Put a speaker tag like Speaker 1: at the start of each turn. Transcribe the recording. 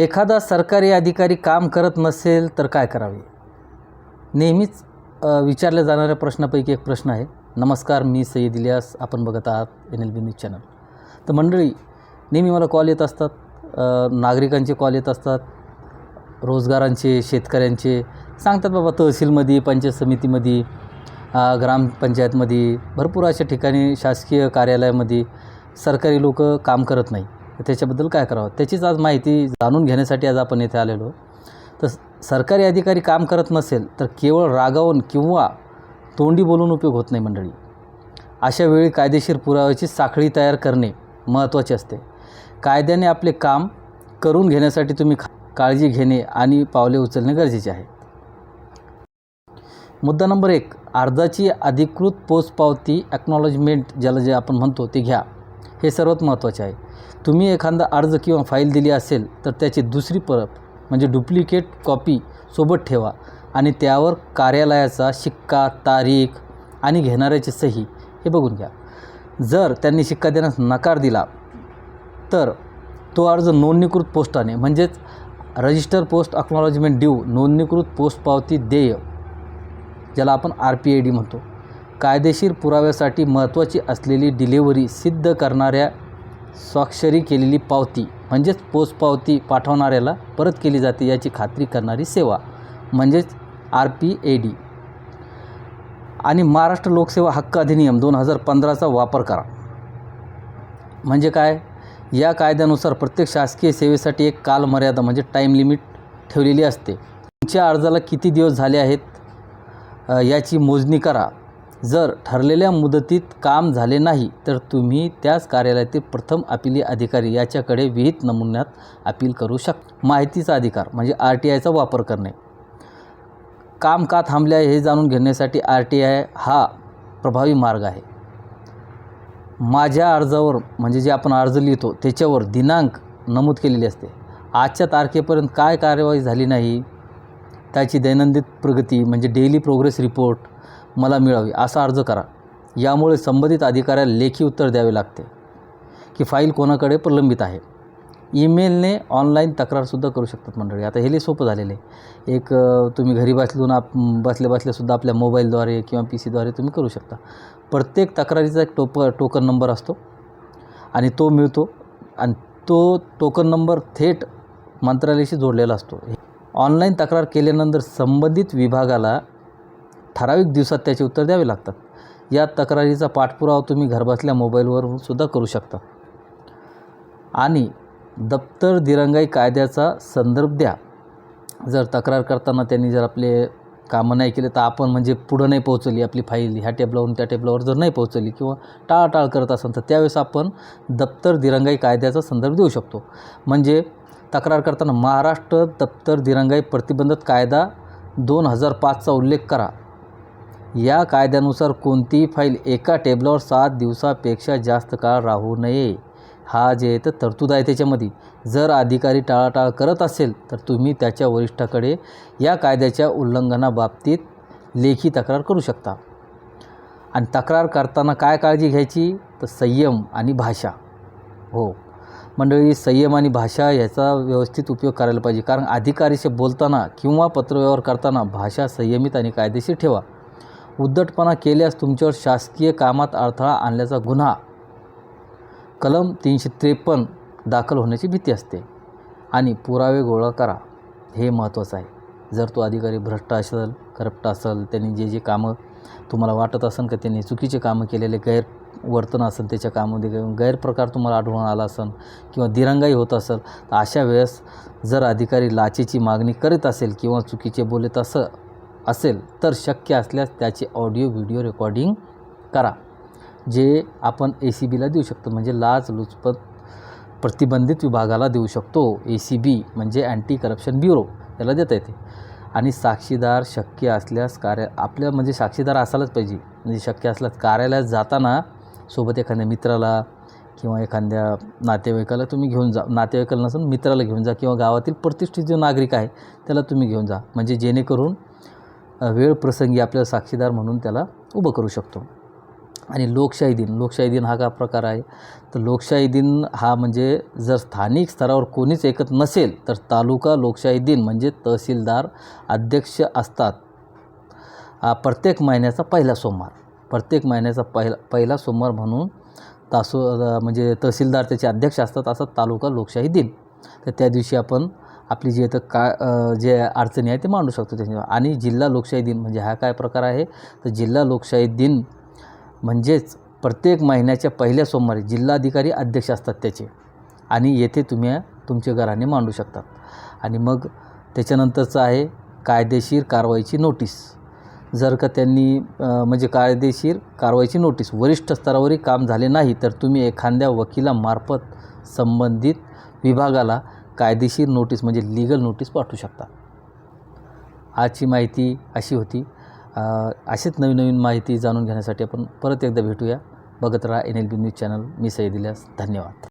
Speaker 1: एखादा सरकारी अधिकारी काम करत नसेल तर काय करावे? नेहमीच विचारल्या जाणाऱ्या प्रश्नापैकी एक प्रश्न आहे. नमस्कार मी सय्यद इलियास. आपण बघत आहात N L B news channel. तर मंडळी नेहमी मला कॉल येत असतात. नागरिकांचे कॉल येत असतात. रोजगारांचे शेतकऱ्यांचे. सांगतात बाबा तहसीलमध्ये पंचायत समितीमध्ये ग्रामपंचायतमध्ये भरपूर अशा ठिकाणी शासकीय कार्यालयामध्ये सरकारी लोक काम करत नाही त्याच्याबद्दल काय करावं? त्याचीच आज माहिती जाणून घेण्यासाठी आज आपण येथे आलेलो. तर सरकारी अधिकारी काम करत नसेल तर केवळ रागावून किंवा तोंडी बोलून उपयोग होत नाही मंडळी. अशा वेळी कायदेशीर पुराव्याची साखळी तयार करणे महत्त्वाचे असते. कायद्याने आपले काम करून घेण्यासाठी तुम्ही काळजी घेणे आणि पावले उचलणे गरजेचे आहे. मुद्दा नंबर एक अर्जाची अधिकृत पोचपावती ॲक्नॉलॉजमेंट ज्याला जे आपण म्हणतो ते घ्या. हे सर्वात महत्त्वाचे आहे. तुम्ही एखादा अर्ज किंवा फाईल दिली असेल तर त्याची दुसरी परत म्हणजे डुप्लिकेट कॉपी सोबत ठेवा आणि त्यावर कार्यालयाचा शिक्का तारीख आणि घेणाऱ्याची सही हे बघून घ्या. जर त्यांनी शिक्का देण्यास नकार दिला तर तो अर्ज नोंदणीकृत पोस्टाने म्हणजेच रजिस्टर पोस्ट अक्नॉलॉजमेंट ड्यू नोंदणीकृत पोस्ट पावती देय ज्याला आपण आर पी आय डी म्हणतो. कायदेशीर पुराव्यासाठी महत्त्वाची असलेली डिलिव्हरी सिद्ध करणाऱ्या स्वाक्षरी केलेली पावती म्हणजेच पोचपावती पाठवणाऱ्याला परत केली जाते याची खात्री करणारी सेवा म्हणजेच आर पी ए डी. आणि महाराष्ट्र लोकसेवा हक्क अधिनियम दोन हजार पंधराचा वापर करा. म्हणजे काय? या कायद्यानुसार प्रत्येक शासकीय सेवेसाठी एक कालमर्यादा म्हणजे टाईम लिमिट ठेवलेली असते. तुमच्या अर्जाला किती दिवस झाले आहेत याची मोजणी करा. जर ठरलेल्या मुदतीत काम झाले नाही तर तुम्ही त्याच कार्यालयातील प्रथम अपिली अधिकारी याच्याकडे विहित नमुन्यात अपील करू शकता. माहितीचा अधिकार म्हणजे आर टी आयचा वापर करणे. काम का थांबले आहे हे जाणून घेण्यासाठी आर टी आय हा प्रभावी मार्ग आहे. माझ्या अर्जावर म्हणजे जे आपण अर्ज लिहितो त्याच्यावर दिनांक नमूद केलेली असते. आजच्या तारखेपर्यंत काय कार्यवाही झाली नाही त्याची दैनंदिन प्रगती म्हणजे डेली प्रोग्रेस रिपोर्ट मला मिळावी असा अर्ज करा. यामुळे संबंधित अधिकाऱ्याला लेखी उत्तर द्यावे लागते की फाईल कोणाकडे प्रलंबित आहे. ईमेलने ऑनलाईन तक्रारसुद्धा करू शकतात मंडळी. आता हे लई सोपं झालेलं आहे. एक तुम्ही घरी बसलून आप बसल्या बसल्यासुद्धा आपल्या मोबाईलद्वारे किंवा पी सीद्वारे तुम्ही करू शकता. प्रत्येक तक्रारीचा एक टोप टोकन नंबर असतो आणि तो मिळतो आणि तो टोकन नंबर थेट मंत्रालयाशी जोडलेला असतो. ऑनलाईन तक्रार केल्यानंतर संबंधित विभागाला ठराविक दिवसात त्याचे उत्तर द्यावे लागतात. या तक्रारीचा पाठपुरावा तुम्ही घरबसल्या मोबाईलवर सुद्धा करू शकता. आणि दप्तर दिरंगाई कायद्याचा संदर्भ द्या. जर तक्रार करताना त्यांनी जर आपले कामं नाही केले तर आपण म्हणजे पुढं नाही पोहोचली आपली फाईल ह्या टेबलावरून त्या टेबलावर जर नाही पोहोचली किंवा टाळाटाळ करत असेल तर त्यावेळेस आपण दप्तर दिरंगाई कायद्याचा संदर्भ देऊ शकतो. म्हणजे तक्रार करताना महाराष्ट्र दप्तर दिरंगाई प्रतिबंधक कायदा दोन हजार पाचचा उल्लेख करा. या कायद्यानुसार कोणतीही फाईल एका टेबलावर सात दिवसापेक्षा जास्त काळ राहू नये. हा जे आहे तर तरतूद आहे त्याच्यामध्ये. जर अधिकारी टाळाटाळ करत असेल तर तुम्ही त्याच्या वरिष्ठाकडे या कायद्याच्या उल्लंघनाबाबतीत लेखी तक्रार करू शकता. आणि तक्रार करताना काय काळजी घ्यायची? तर संयम आणि भाषा. हो. मंडळी संयम आणि भाषा याचा व्यवस्थित उपयोग करायला पाहिजे. कारण अधिकारीशी बोलताना किंवा पत्रव्यवहार करताना भाषा संयमित आणि कायदेशीर ठेवा. उद्धटपणा केल्यास तुमच्यावर शासकीय कामात अडथळा आणल्याचा गुन्हा. कलम तीनशे त्रेपन्न दाखल होण्याची भीती असते. आणि पुरावे गोळा करा. हे महत्त्वाचं आहे. जर तो अधिकारी भ्रष्ट असेल करप्ट असेल त्यांनी जे जे कामं तुम्हाला वाटत असेल का त्यांनी चुकीचे कामं केलेले गैर वर्तन असेल त्याच्या कामामध्ये गैरप्रकार तुम्हाला आढळून आला असेल किंवा दिरंगाई होत असेल तर अशा वेळेस जर अधिकारी लाचेची मागणी करीत असेल किंवा चुकीचे बोलत असं असेल तर शक्य असल्यास त्याचे ऑडिओ व्हिडिओ रेकॉर्डिंग करा जे आपण ए सी बीला देऊ शकतो. म्हणजे लाच लुचपत प्रतिबंधित विभागाला देऊ शकतो. ए सी बी म्हणजे अँटी करप्शन ब्युरो याला देता येते. आणि साक्षीदार शक्य असल्यास कार्य आपल्या म्हणजे साक्षीदार असायलाच पाहिजे. म्हणजे शक्य असल्यास कार्यालयात जाताना सोबत एखाद्या मित्राला किंवा एखाद्या नातेवाईकाला तुम्ही घेऊन जा. नातेवाईकाला नसून मित्राला घेऊन जा किंवा गावातील प्रतिष्ठित जो नागरिक आहे त्याला तुम्ही घेऊन जा. म्हणजे जेणेकरून वेळ प्रसंगी आपल्याला साक्षीदार म्हणून त्याला उभं करू शकतो. आणि लोकशाही दिन लोकशाही दिन हा का प्रकार आहे? तर लोकशाही दिन हा म्हणजे जर स्थानिक स्तरावर कोणीच ऐकत नसेल तर तालुका लोकशाही दिन म्हणजे तहसीलदार अध्यक्ष असतात. हा प्रत्येक महिन्याचा पहिला सोमवार. प्रत्येक महिन्याचा पहिला पहिला सोमवार म्हणून तासो म्हणजे तहसीलदार त्याचे अध्यक्ष असतात असं तालुका लोकशाही दिन. तर त्या दिवशी आपण आपली जी आता का जे अडचणी आहे ते मांडू शकतो त्याच्यावर आणि जिल्हा लोकशाही दिन म्हणजे हा काय प्रकार आहे? तर जिल्हा लोकशाही दिन म्हणजेच प्रत्येक महिन्याच्या पहिल्या सोमवारी जिल्हाधिकारी अध्यक्ष असतात त्याचे. आणि येथे तुम्ही तुमच्या घराने मांडू शकतात. आणि मग त्याच्यानंतरचं आहे कायदेशीर कारवाईची नोटीस. जर का त्यांनी म्हणजे कायदेशीर कारवाईची नोटीस वरिष्ठ स्तरावरही काम झाले नाही तर तुम्ही एखाद्या वकिलामार्फत संबंधित विभागाला कायदेशीर नोटीस म्हणजे लिगल नोटीस पाठवू शकता. आजची माहिती अशी होती. अशीच नवीन नवीन माहिती जाणून घेण्यासाठी आपण परत एकदा भेटूया. बघत राहा N L B news channel मी दिल्यास धन्यवाद.